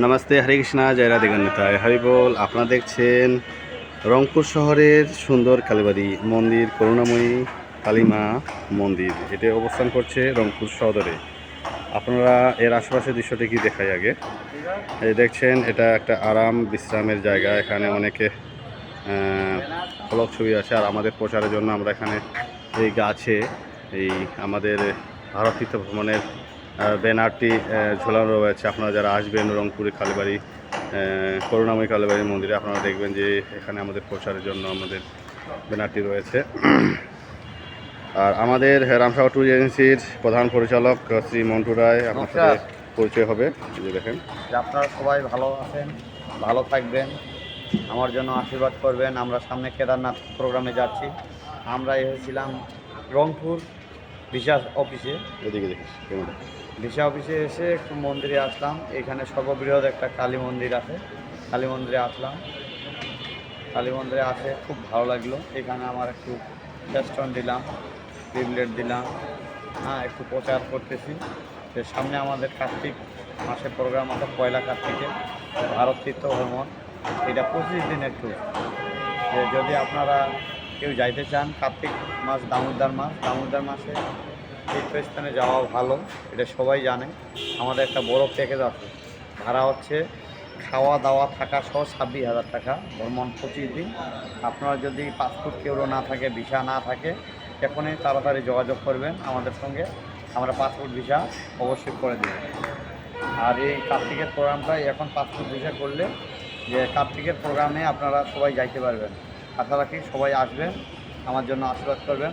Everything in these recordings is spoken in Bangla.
নমস্তে, হরে কৃষ্ণা, জয় রাধে গণ্যতায় হরিবোল আপনারা দেখছেন রংপুর শহরের সুন্দর কালীবাড়ি মন্দির, করুণাময়ী কালীমা মন্দির। এটি অবস্থান করছে রংপুর সদরে। আপনারা এর আশেপাশের দৃশ্যটি কি দেখাই আগে? এই দেখছেন, এটা একটা আরাম বিশ্রামের জায়গা। এখানে অনেকে ফলক ছবি আছে। আর আমাদের প্রচারের জন্য আমরা এখানে এই গাছে, এই আমাদের ভারত তীর্থ ভ্রমণের ব্যানারটি ঝোলানো রয়েছে। আপনারা যারা আসবেন রংপুরে কালীবাড়ি করুণাময়ী কালীবাড়ি মন্দিরে আপনারা দেখবেন যে এখানে আমাদের প্রচারের জন্য আমাদের ব্যানারটি রয়েছে। আর আমাদের রামসাগর ট্যুর এজেন্সির প্রধান পরিচালক শ্রী মন্টু রায় আপনার সাথে পরিচয় হবে। যে দেখেন। যে আপনারা সবাই ভালো আছেন ভালো থাকবেন আমার জন্য আশীর্বাদ করবেন। আমরা সামনে কেদারনাথ প্রোগ্রামে যাচ্ছি। আমরা এসেছিলাম রংপুর ভিসা অফিসে। এদিকে দেখিস ক্যামেরা। ভিসা অফিসে এসে একটু মন্দিরে আসলাম। এখানে সর্ববৃহৎ একটা কালী মন্দির আছে। কালী মন্দিরে আসলাম। কালী মন্দিরে আসে খুব ভালো লাগল। এখানে আমার একটু ফেস্টন দিলাম লিভলেট দিলাম। হ্যাঁ একটু প্রচার করতেছি। যে সামনে আমাদের কার্তিক মাসে প্রোগ্রাম আছে পয়লা কার্তিকে ভারত তীর্থ ভ্রমণ। এটা পঁচিশ দিনের ট্যুর যে যদি আপনারা কেউ যাইতে চান, কার্তিক মাস, দামোদর মাস, দামোদর মাসে তীর্থস্থানে যাওয়া ভালো, এটা সবাই জানে। আমাদের একটা বড় প্যাকেজ আছে, ভাড়া হচ্ছে খাওয়া দাওয়া থাকা সহ ছাব্বিশ হাজার টাকা, ভ্রমণ পঁচিশ দিন। আপনারা যদি পাসপোর্ট কেউ না থাকে ভিসা না থাকে, এখনই তাড়াতাড়ি যোগাযোগ করবেন আমাদের সঙ্গে, আমরা পাসপোর্ট ভিসা অবশ্যই করে দেব। আর এই কার্তিকের প্রোগ্রামটা এখন পাসপোর্ট ভিসা করলে যে কার্তিকের প্রোগ্রামে আপনারা সবাই যাইতে পারবেন। আশা রাখি সবাই আসবেন আমার জন্য আশীর্বাদ করবেন।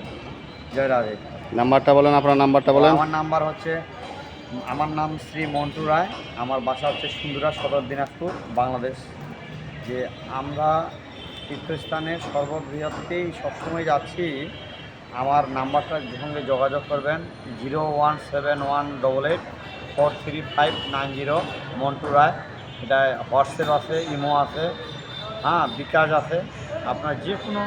জয় রাধে। নাম্বারটা বলেন আপনার নাম্বারটা বলেন। আমার নাম্বার হচ্ছে আমার নাম শ্রী মন্টু রায় আমার বাসা হচ্ছে সুন্দরা সদর দিনাজপুর বাংলাদেশ। যে আমরা তীর্থস্থানে সর্ববৃহৎতেই সবসময় যাচ্ছি আমার নাম্বারটার সঙ্গে যোগাযোগ করবেন zero one seven one double eight four three five nine zero Montu Roy. এটা হোয়াটসঅ্যাপ আছে ইমো আছে। হ্যাঁ বিকাশ আছে। আপনার যে কোনো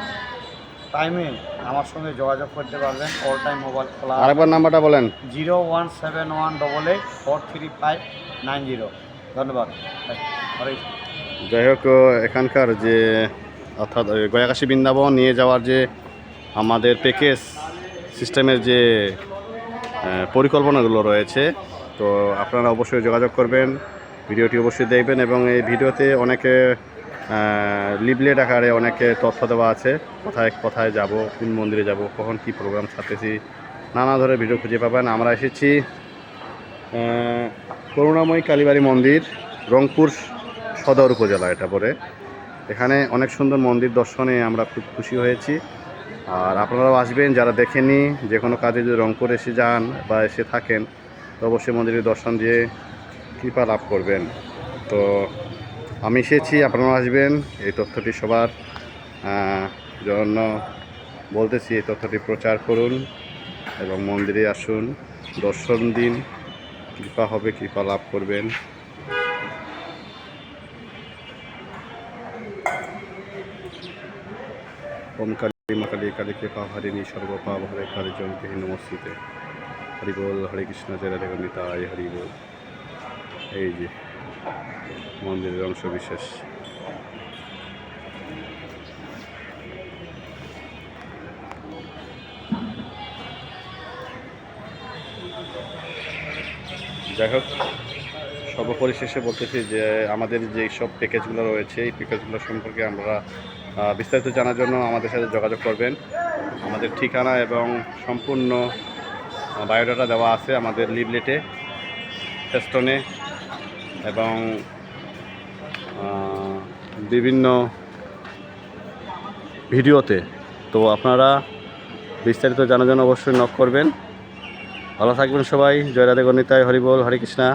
টাইমে আমার সঙ্গে যোগাযোগ করতে পারবেন। অল টাইম মোবাইল খোলা। আরেকবার নাম্বারটা বলেন। Zero one seven one double eight four three five nine zero. ধন্যবাদ। যাই হোক এখানকার যে অর্থাৎ গয়াকাশী বৃন্দাবন নিয়ে যাওয়ার যে আমাদের প্যাকেজ সিস্টেমের যে পরিকল্পনাগুলো রয়েছে তো আপনারা অবশ্যই যোগাযোগ করবেন। ভিডিওটি অবশ্যই দেখবেন এবং এই ভিডিওতে অনেকে লিবলেট আকারে অনেকে তথ্য দেওয়া আছে, কোথায় কোথায় যাব, কোন মন্দিরে যাব, কখন কি প্রোগ্রাম ছাড়তেছি, নানা ধরনের ভিডিও খুঁজে পাবেন। আমরা এসেছি করুণাময়ী কালীবাড়ি মন্দির, রংপুর সদর উপজেলা এটা পরে। এখানে অনেক সুন্দর মন্দির দর্শনে আমরা খুব খুশি হয়েছি। আর আপনারাও আসবেন, যারা দেখেনি যে কোনো কাজে যদি রংপুর এসে যান বা এসে থাকেন, তো অবশ্যই মন্দিরের দর্শন দিয়ে কৃপা লাভ করবেন। তো আমি এসেছি আপনারা আসবেন, এই তথ্যটি সবার। জন্য বলতেছি, এই তথ্যটি প্রচার করুন এবং মন্দিরে আসুন। দর্শন দিন, কৃপা হবে, কৃপা লাভ করবেন। ওম কালী, মা কালী কালী কৃপা, হারিণী, সর্বপাপ, হরে কালী জনকে নমস্তিতে হরি হরে কৃষ্ণ, জয় রাধে নিতাই হরি এই যে। মন্দিরের অংশ বিশেষ যাই হোক, সর্বপরিশেষে বলতেছি যে আমাদের যে সব প্যাকেজগুলো রয়েছে, এই প্যাকেজগুলো সম্পর্কে আমরা বিস্তারিত জানার জন্য আমাদের সাথে যোগাযোগ করবেন। আমাদের ঠিকানা এবং সম্পূর্ণ বায়োডাটা দেওয়া আছে আমাদের লিভলেটে ফেস্টনে এবং বিভিন্ন ভিডিওতে। তো আপনারা বিস্তারিত জানার জন্য অবশ্যই নক করবেন। ভালো থাকবেন সবাই। জয়রাধে গণিতায়, হরিবল, হরে কৃষ্ণা।